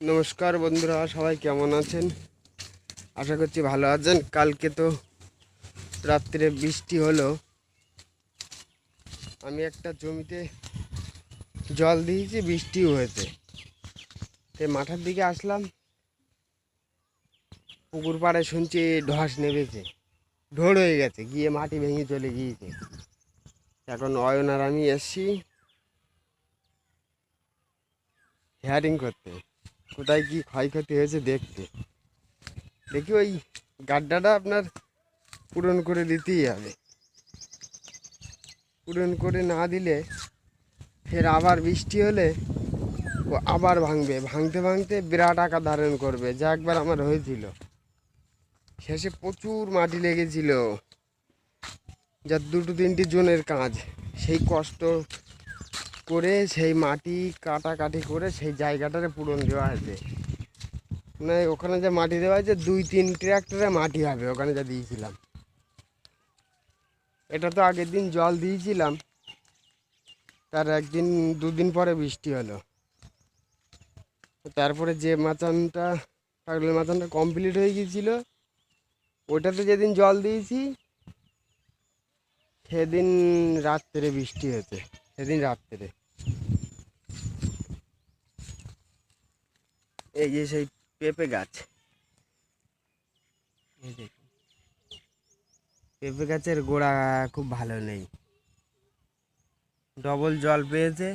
নমস্কার বন্ধুরা, সবাই কেমন আছেন? আশা করছি ভালো আছেন। কালকে তো রাত্রে বৃষ্টি হলো। আমি একটা জমিতে জল দিয়েছি, বৃষ্টিও হয়েছে। তো মাঠের দিকে আসলাম। পুকুর পাড়ে শুনছি ধস নেমেছে। ঢোড় হয়ে গেছে, গিয়ে মাটি ভেঙে চলে গিয়েছে। এখন অয়ন আর আমি এসছি। হেয়ারিং করতে। কোথায় কি ক্ষয়ক্ষতি হয়েছে দেখতে। দেখি ওই গাড্ডাটা আপনার পূরণ করে দিতেই হবে। পূরণ করে না দিলে ফের আবার বৃষ্টি হলে ও আবার ভাঙবে। ভাঙতে ভাঙতে বিরাট আকার ধারণ করবে, যা একবার আমার হয়েছিল। শেষে প্রচুর মাটি লেগেছিল। যা দুটো তিনটি জনের কাজ। সেই কষ্ট করে সেই মাটি কাটাকাটি করে সেই জায়গাটারে পূরণ দেওয়া হয়েছে। মানে ওখানে যে মাটি দেওয়া হয়েছে, দুই তিন ট্র্যাক্টরে মাটি হবে, ওখানে যা দিয়েছিলাম। এটা তো আগের দিন জল দিয়েছিলাম, তার একদিন, দুদিন পরে বৃষ্টি হলো। তারপরে যে মাচানটা, পাগলের মাচানটা কমপ্লিট হয়ে গিয়েছিল ওটাতে যেদিন জল দিয়েছি, সেদিন রাত্রে বৃষ্টি হয়েছে। সেদিন রাত্রে। এই যে সেই পেঁপে গাছ। এই দেখুন পেঁপে গাছের গোড়া খুব ভালো নেই। ডবল জল পেয়েছে।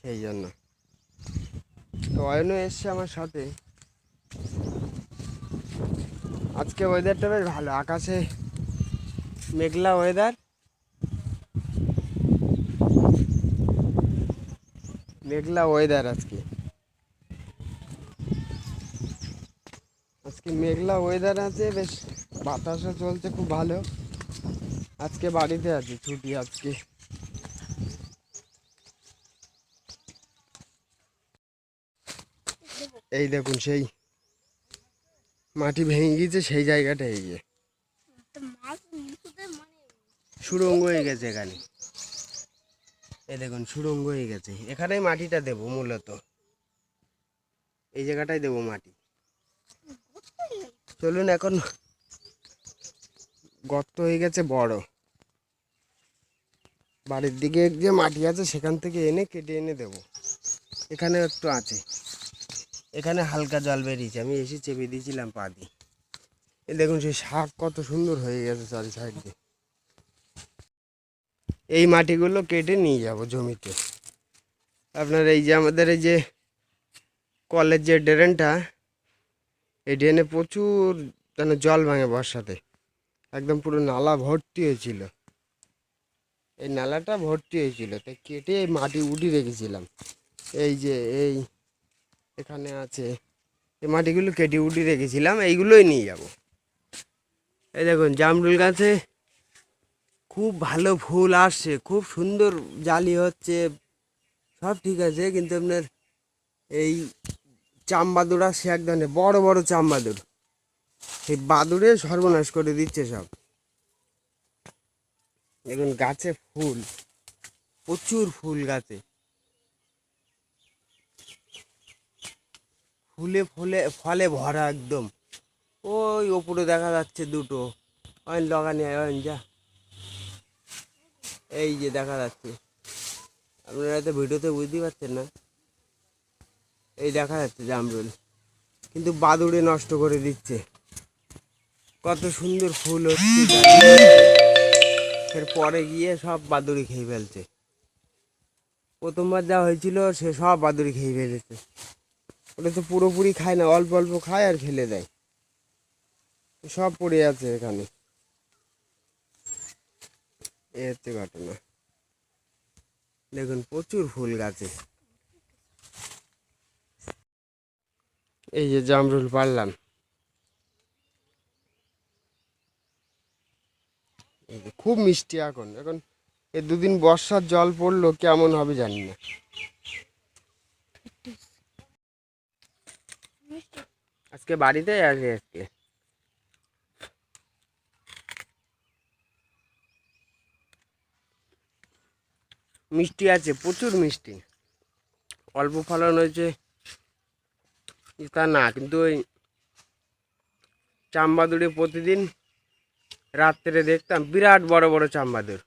সেই জন্য। তো অয়নও এসছে আমার সাথে। আজকে ওয়েদারটা বেশ ভালো। আকাশে মেঘলা ওয়েদার মেঘলা ওয়েদার আজকে। আজকে মেঘলা ওয়েদার আছে বেশ বাতাসও চলছে খুব ভালো। আজকে বাড়িতে আছি ছুটি আজকে। এই দেখুন সেই মাটি ভেঙে গিয়েছে সেই জায়গাটা এই যে। সুড়ঙ্গ হয়ে গেছে এখানে। এই দেখুন, সুড়ঙ্গ হয়ে গেছে। এখানেই মাটিটা দেবো মূলত। এই জায়গাটাই দেবো মাটি। চলুন এখন, গর্ত হয়ে গেছে বড়। বাড়ির দিকে যে মাটি আছে, সেখান থেকে এনে কেটে এনে দেবো। এখানে একটু আছে। এখানে হালকা জল বেরিয়েছে। আমি এসে চেপে দিয়েছিলাম পা দিয়ে। দেখুন, সেই শাক কত সুন্দর হয়ে গেছে, চারি সাইড দিয়ে। এই মাটিগুলো কেটে নিয়ে যাব জমিতে। আপনার এই যে আমাদের এই যে কলের যে ড্রেনটা, এই ড্রেনে প্রচুর যেন জল ভাঙে বর্ষাতে। একদম পুরো নালা ভর্তি হয়েছিল। এই নালাটা ভর্তি হয়েছিল, তাই কেটে মাটি উঠি রেখেছিলাম। এই যে এই এখানে আছে, এই মাটিগুলো কেটে উঠি রেখেছিলাম, এইগুলোই নিয়ে যাব। এই দেখুন, জামরুল গাছে খুব ভালো ফুল আসছে, খুব সুন্দর জালি হচ্ছে, সব ঠিক আছে, কিন্তু আপনার এই চামবাদুর আসছে এক ধরনের, বড় বড় চামবাদুর। সেই বাদুড়ে সর্বনাশ করে দিচ্ছে সব। দেখুন, গাছে ফুল, প্রচুর ফুল গাছে। ফুলে ফুলে, ফলে ভরা একদম। ওই ওপরে দেখা যাচ্ছে দুটো, ওই লগানি, ওই যা। এই যে দেখা যাচ্ছে। আপনারা তো ভিডিওতে বুঝতেই পারছেন না। এই দেখা যাচ্ছে জামরুল। কিন্তু বাদুড়ে নষ্ট করে দিচ্ছে। কত সুন্দর ফুল হচ্ছে। পরে গিয়ে সব বাদুড়ি খেয়ে ফেলছে। প্রথমবার যা হয়েছিল, সে সব বাদুড়ি খেয়ে ফেলেছে। ওটা তো পুরোপুরি খায় না। অল্প অল্প খায় আর ফেলে দেয়। সব পড়ে আছে এখানে। এ হচ্ছে ঘটনা দেখুন, প্রচুর ফুল গাছে। এই যে জামরুল পারলাম। খুব মিষ্টি এখন। এখন এই দুদিন বর্ষার জল পড়ল, কেমন হবে জানি না। আজকে বাড়িতে আছে আজকে? মিষ্টি আছে, প্রচুর মিষ্টি। অল্প ফলন হয়েছে, তা না, কিন্তু ওই চাম্বাদুরে প্রতিদিন রাত্রে দেখতাম, বিরাট বড় বড় চাম্বাদুর।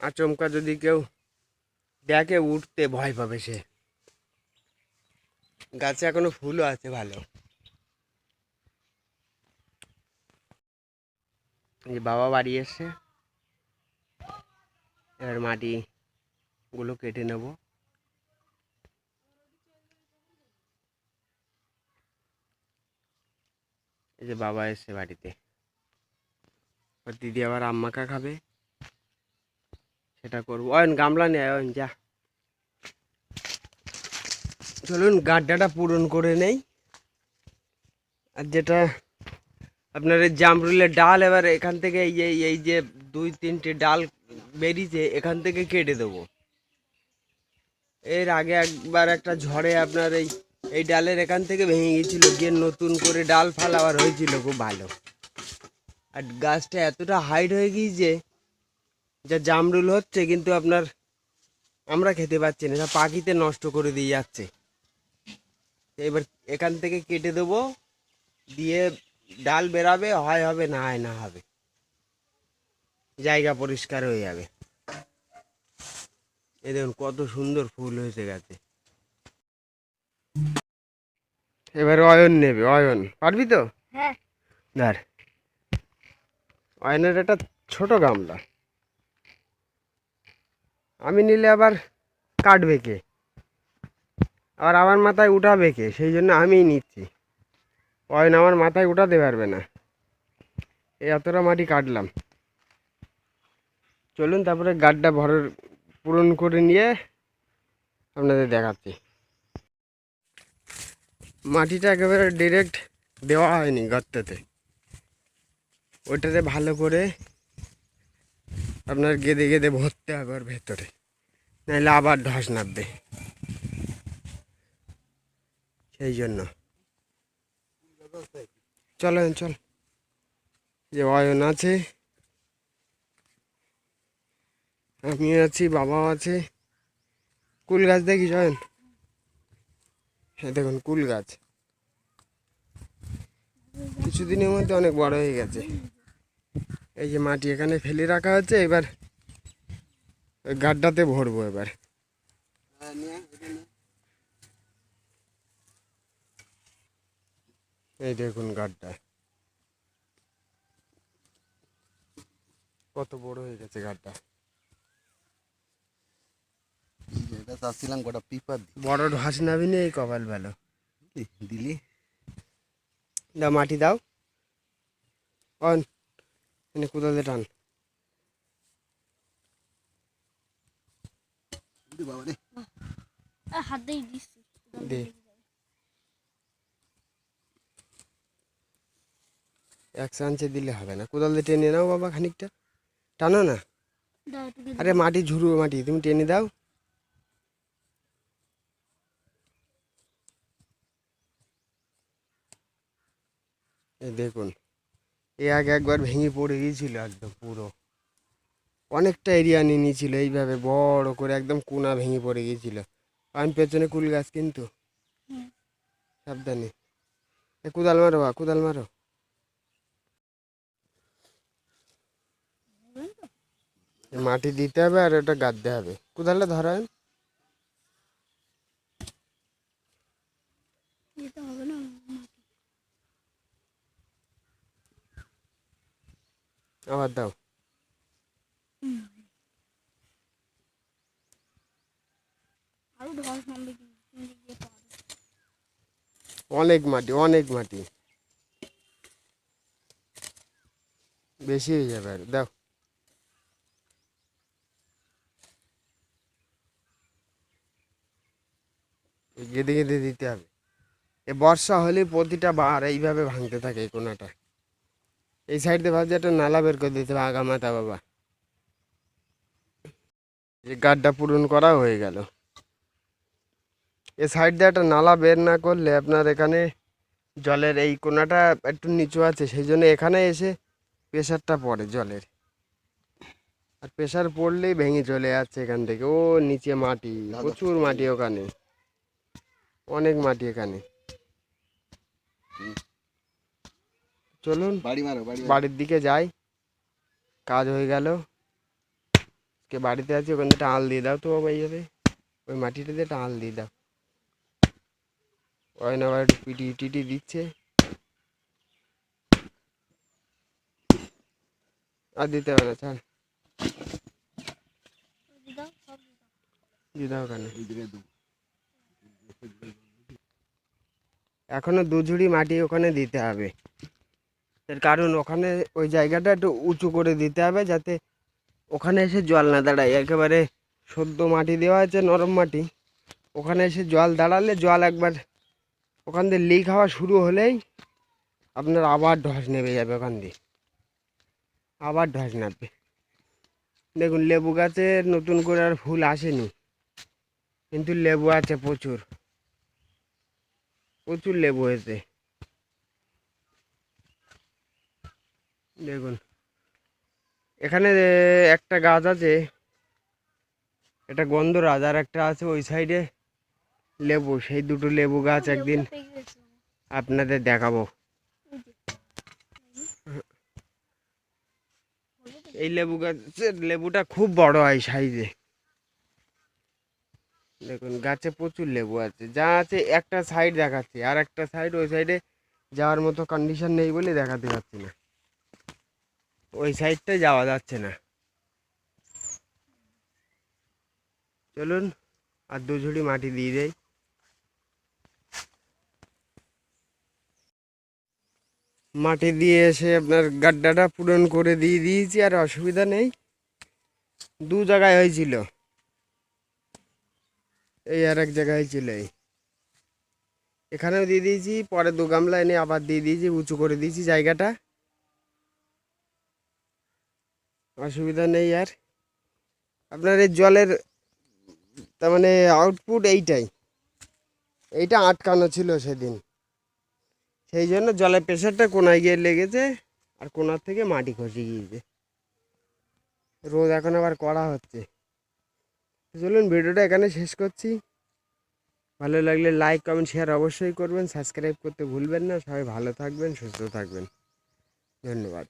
আচমকা যদি কেউ দেখে, উঠতে ভয় পাবে সে। গাছে এখনও ফুলও আছে ভালো। বাবা বাড়ি এসছে এবার মাটি গুলো কেটে নেব। এই যে বাবা এসে বাড়িতে। দিদি আবার আম্মাকা খাবে। সেটা করব। অয়ন, গামলা নেই অয়ন, যা। চলুন, গাড্ডাটা পূরণ করে নেই। আর যেটা আপনার জামরুলের ডাল, এবার এখান থেকে এই যে এই যে দুই তিনটে ডাল বেরিয়েছে, এখান থেকে কেটে দেবো। এর আগে একবার একটা ঝড়ে আপনার এই এই ডালের এখান থেকে ভেঙে গিয়েছিল, গিয়ে নতুন করে ডাল ফাল আবার হয়েছিল, খুব ভালো। আর গাছটা এতটা হাইট হয়ে গিয়েছে, যা জামরুল হচ্ছে, কিন্তু আপনার আমরা খেতে পাচ্ছি না পাখিতে নষ্ট করে দিয়ে যাচ্ছে। এবার এখান থেকে কেটে দেবো, দিয়ে ডাল বেরাবে, হয় হবে না, হয় না হবে। জায়গা পরিষ্কার হয়ে যাবে। এই দেখুন কত সুন্দর ফুল হয়েছে গাছে। এবার অয়ন নেবে অয়ন। পারবি তো? হ্যাঁ। ধর অয়নের একটা ছোট গামলা। আমি নিলে আবার কাটবে কে? আবার আমার মাথায় উঠাবে কে? সেই জন্য আমিই নিচ্ছি। অয়ন আমার মাথায় উঠাতে পারবে না। এই এতটা মাটি কাটলাম। চলুন, তারপরে গাড্ডা ভরের পূরণ করে নিয়ে আপনাদের দেখাচ্ছি। মাটিটা একেবারে ডিরেক্ট দেওয়া হয়নি গর্ততে। ওটাতে ভালো করে আপনার গেদে গেদে ভরতে হবে ওর ভেতরে। নাহলে আবার ধস নামবে। সেই জন্য। চলেন, চল। যে অয়ন আছে আমি আছি বাবাও আছে। কুল গাছ দেখি অয়ন হ্যাঁ দেখুন, কুল গাছ। কিছুদিনের মধ্যে অনেক বড় হয়ে গেছে। এই যে মাটি এখানে ফেলে রাখা হচ্ছে, এবার গাড্ডাতে ভরবো এবার। এই দেখুন গাড্ডা। কত বড় হয়ে গেছে গাড্ডা যেটা চাচ্ছিলাম গোটা পিপার বড় ঢাস নাবি কপাল ভালো। দিলি দাও মাটি দাও। অন এনে কোথাও টান। বাবা রে। হাত দিয়ে দিচ্ছি দে। এক চান্সে দিলে হবে না। কোদাল দিয়ে টেনে নাও বাবা খানিকটা। টানো না। আরে মাটি ঝুরু মাটি তুমি টেনে দাও। এই দেখুন এ আগে একবার ভেঙে পড়ে গিয়েছিল একদম পুরো। অনেকটা এরিয়া নিয়ে নিয়েছিল এইভাবে বড় করে একদম কোনা ভেঙে পড়ে গিয়েছিল। আমি পেছনে কুল গাছ কিন্তু। সাবধানে। এ কোদাল মারো বা কোদাল মারো। মাটি দিতে হবে আর ওটা গাঁদতে হবে। কোদালটা ধরেন দিতে হবে না আবার দাও। অনেক মাটি অনেক মাটি। বেশি হয়ে যাবে আর দাও। গেঁদে গেঁদে দিতে হবে। এ বর্ষা হলে প্রতিটা বার এইভাবে ভাঙতে থাকে এই কোনাটা এই সাইড দিয়ে ভাবছি একটা নালা বের করে দিতে হবে আগা মাথা বাবা। এই গাড্ডা পূরণ করা হয়ে গেল। এ সাইড দিয়ে একটা নালা বের না করলে আপনার এখানে জলের এই কোনাটা একটু নিচু আছে সেই জন্য এখানে এসে প্রেশারটা পড়ে জলের। আর প্রেশার পড়লেই ভেঙে চলে যাচ্ছে এখান থেকে। ও নিচে মাটি প্রচুর মাটি ওখানে। অনেক মাটি এখানে। চলুন। বাড়ি মারো বাড়ির দিকে যাই। কাজ হয়ে গেল। কে বাড়িতে আছি ওখান থেকে টাল দিয়ে দাও তো বাবা যাবে ওই মাটিটা দিয়ে টাল দিয়ে দাও। ওই না একটু পিটি টিটি দিচ্ছে। আর দিতে হবে না ছাড়। এখনও দু ঝুড়ি মাটি ওখানে দিতে হবে। কারণ ওখানে ওই জায়গাটা একটু উঁচু করে দিতে হবে যাতে ওখানে এসে জল না দাঁড়ায়। একেবারে সদ্য মাটি দেওয়া আছে নরম মাটি। ওখানে এসে জল দাঁড়ালে জল একবার ওখান দিয়ে লিক হওয়া শুরু হলেই আপনার আবার ঢস নেমে যাবে ওখান দিয়ে। আবার ধস নামবে। দেখুন, লেবু গাছে নতুন করে আর ফুল আসেনি, কিন্তু লেবু আছে প্রচুর। প্রচুর লেবু হয়েছে। দেখুন। এখানে একটা গাছ আছে এটা গন্ধরাজ আর একটা আছে ওই সাইডে লেবু সেই দুটো লেবু গাছ একদিন। আপনাদের দেখাবো? এই লেবু গাছের লেবুটা খুব বড় হয় সাইজে। দেখুন গাছে প্রচুর লেবু আছে। যা আছে একটা সাইড দেখাচ্ছি আর একটা সাইড ওই সাইডে যাওয়ার মতো কন্ডিশন নেই বলে দেখাতে পারছি না। ওই সাইডটায় যাওয়া যাচ্ছে না। চলুন, আর দু ঝুড়ি মাটি দিয়ে দেয় মাটি দিয়ে এসে আপনার গাড্ডাটা পূরণ করে দিয়ে দিয়েছি, আর অসুবিধা নেই। দু জায়গায় হয়েছিল। এই আর এক জায়গায় হয়েছিল এই। এখানেও দিয়ে দিয়েছি, পরে দু গামলা এনে আবার দিয়ে দিয়েছি, উঁচু করে দিয়েছি জায়গাটা। অসুবিধা নেই আর। আপনার এই জলের, তার মানে আউটপুট এইটাই। এইটা আটকানো ছিল সেদিন। সেই জন্য জলের প্রেশারটা কোনায় গিয়ে লেগেছে আর কোনার থেকে মাটি খসে গিয়েছে। রোদ এখন আবার করা হচ্ছে। চলুন ভিডিওটা এখানে শেষ করছি। ভালো লাগলে লাইক কমেন্ট শেয়ার অবশ্যই করবেন। সাবস্ক্রাইব করতে ভুলবেন না। সবাই ভালো থাকবেন, সুস্থ থাকবেন। ধন্যবাদ।